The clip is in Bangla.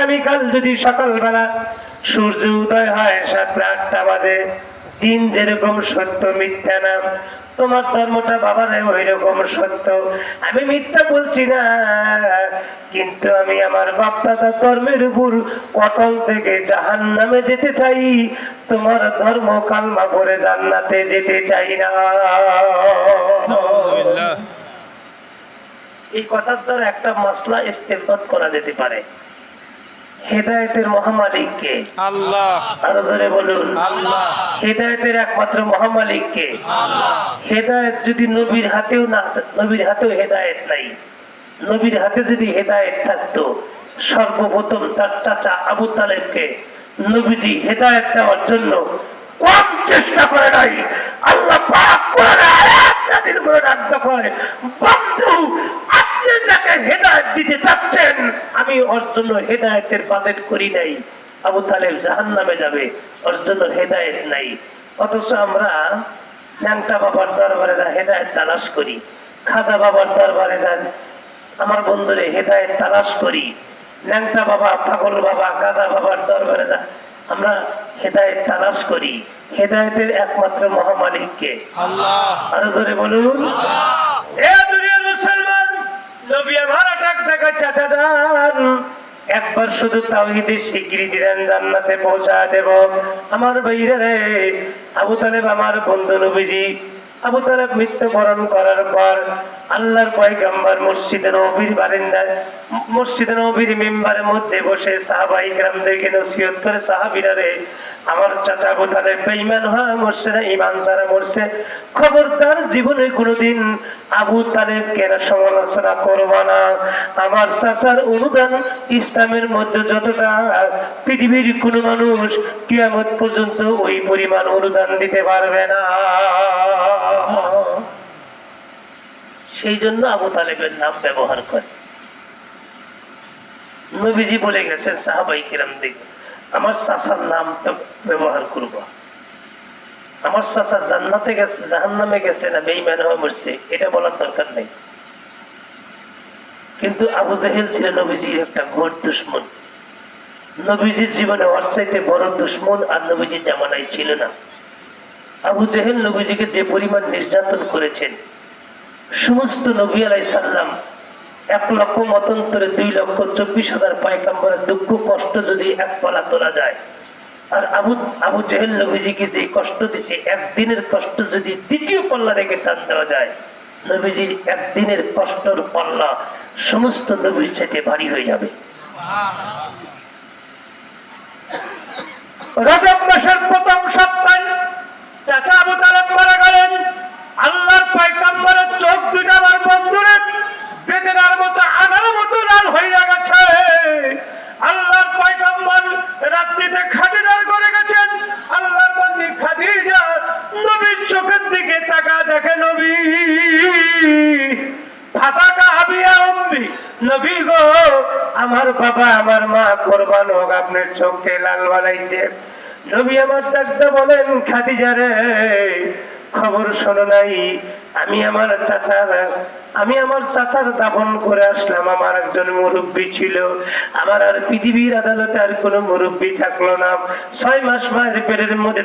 আগামীকাল যদি সকালবেলা সূর্য উদয় হয় সাতটা আটটা বাজে দিন যেরকম সত্য মিথ্যা না। তোমার ধর্মটা বাবার ওই রকম সত্য। আমি মিথ্যা বলছি না কিন্তু আমি আমার বাপদাদা ধর্মের উপর অটল থেকে জাহান নামে যেতে চাই। তোমার ধর্ম কালমা করে জান্নাতে যেতে চাই না। এই কথার দ্বারা একটা মাসলা ইস্তেফাদ করা যেতে পারে। হেদায়েতের মহামালিককে। আল্লাহ। আরও জোরে বলুন। আল্লাহ। হেদায়েতের একমাত্র মহামালিককে। হেদায়েত যদি নবীর হাতেও না নবীর হাতেও হেদায়েত নাই। নবীর হাতে যদি হেদায়েত থাকতো সর্বপ্রথম তার চাচা আবু তালেবকে নবীজি হেদায়েত দেওয়ার জন্য কম চেষ্টা করে নাই। আল্লাহ পাক করে আয়াত নাযিল করে হয় বন্ধু আপনি যাকে হেদায়েত দিতে চাচ্ছেন আমি ওর জন্য হেদায়েতের বাজেট করি নাই আবু তালেব জাহান্নামে যাবে ওর জন্য হেদায়েত নাই। অথচ আমরা ন্যাংটা বাবার দরবারে যা হেদায়েত তালাশ করি খাজা বাবার দরবারে যান আমার বন্ধুরে হেদায়েত তালাশ করি ন্যাংটা বাবা পাগল বাবা গাজা বাবার দরবারে যা আমরা হেদায়েত তালাশ করি হেদায়েতের একমাত্র মহামালিককে। আল্লাহ। আরও জোরে বলুন এ দুনিয়ার মুসলমান নবী আমার ডাক দেখা চাচা যান একবার শুধু তাওহিদের স্বীকৃতি দেন জান্নাতে পৌঁছা দেব। আমার বাইরে রে, আবু তালেব আমার বন্ধু নবীজি। আবু তালেব মৃত্যুবরণ করার পর আল্লাহর পয়গাম্বার মসজিদে নবীর বারিন্দায়, মসজিদে নবীর মেম্বারের মধ্যে বসে সাহাবাই গ্রামদেরকে নসিহত করে সাহাবিরা রে, আমার চাচা আবু তালেব বেঈমান হয়ে মরছে না ইমান ছাড়া মরছে। খবরদার জীবনে কোনোদিন আবু তালেব কেন সমালোচনা করব না। আমার চাচার অনুদান ইসলামের মধ্যে যতটা, পৃথিবীর কোন মানুষ কিয়ামত পর্যন্ত ওই পরিমাণ অনুদান দিতে পারবে না। সেই জন্য আবু তালেবের নাম ব্যবহার করে। নবীজি বলে গেছেন, সাহাবাই কিরাম দিকে আমার চাচার নাম তো ব্যবহার করব। আমার চাচা জান্নাতে গেছে, জাহান্নামে গেছে না বেইমান হয়ে মরছে, এটা বলার দরকার নেই। কিন্তু আবু জাহেল ছিল নবীজির একটা ঘোর দুশ্মন। নবীজির জীবনে চাইতে বড় দুশ্মন আর নবীজির জামানায় ছিল না। আবু জাহেল নবীজিকে যে পরিমাণ নির্যাতন করেছেন সমস্ত নবী আলাই সাল্লাম এক লক্ষ মতন্তরে দুই লক্ষ চব্বিশ হাজার পায়কাম্বরের দুঃখ কষ্ট যদি এক পালা তোলা যায়। আর আবু আবু জেহেল নবীজিকে যে কষ্ট দিছে একদিনের কষ্ট যদি দ্বিতীয় পাল্লা রেখে টান দেওয়া যায় নবীজির একদিনের কষ্টর পাল্লা সমস্ত নবীর চাইতে ভারী হয়ে যাবে। রজব মাসের প্রথম সপ্তাহে চাচা আবু তালেব মারা গেলেন আল্লাহর পয়গম্বরের চোখ দুটা আমার বন্ধুরে বেদনার মতো আনার মতো লাল হয়ে গেছে আল্লাহর পয়গম্বর রাত্রিতে খাদিজার করে গেছেন আল্লাহর বন্দি খাদিজা নবীর চোখের দিকে তাকা দেখে নবী ফাতাকা হাবিয়া উম্মি নবী গো, আমার বাবা, আমার মা কোরবান হোক, আপনার লাল নবী আমার বলেন খবর শোনো নাই, আমি আমার চাচার, আমি আমার চাচার দাফন করে আসলাম, আমার একজন মুরব্বী ছিল। আমার আর পৃথিবীর আদালতে আর কোনো মুরব্বী থাকল না। ছয় মাস মায়ের পেটের মধ্যে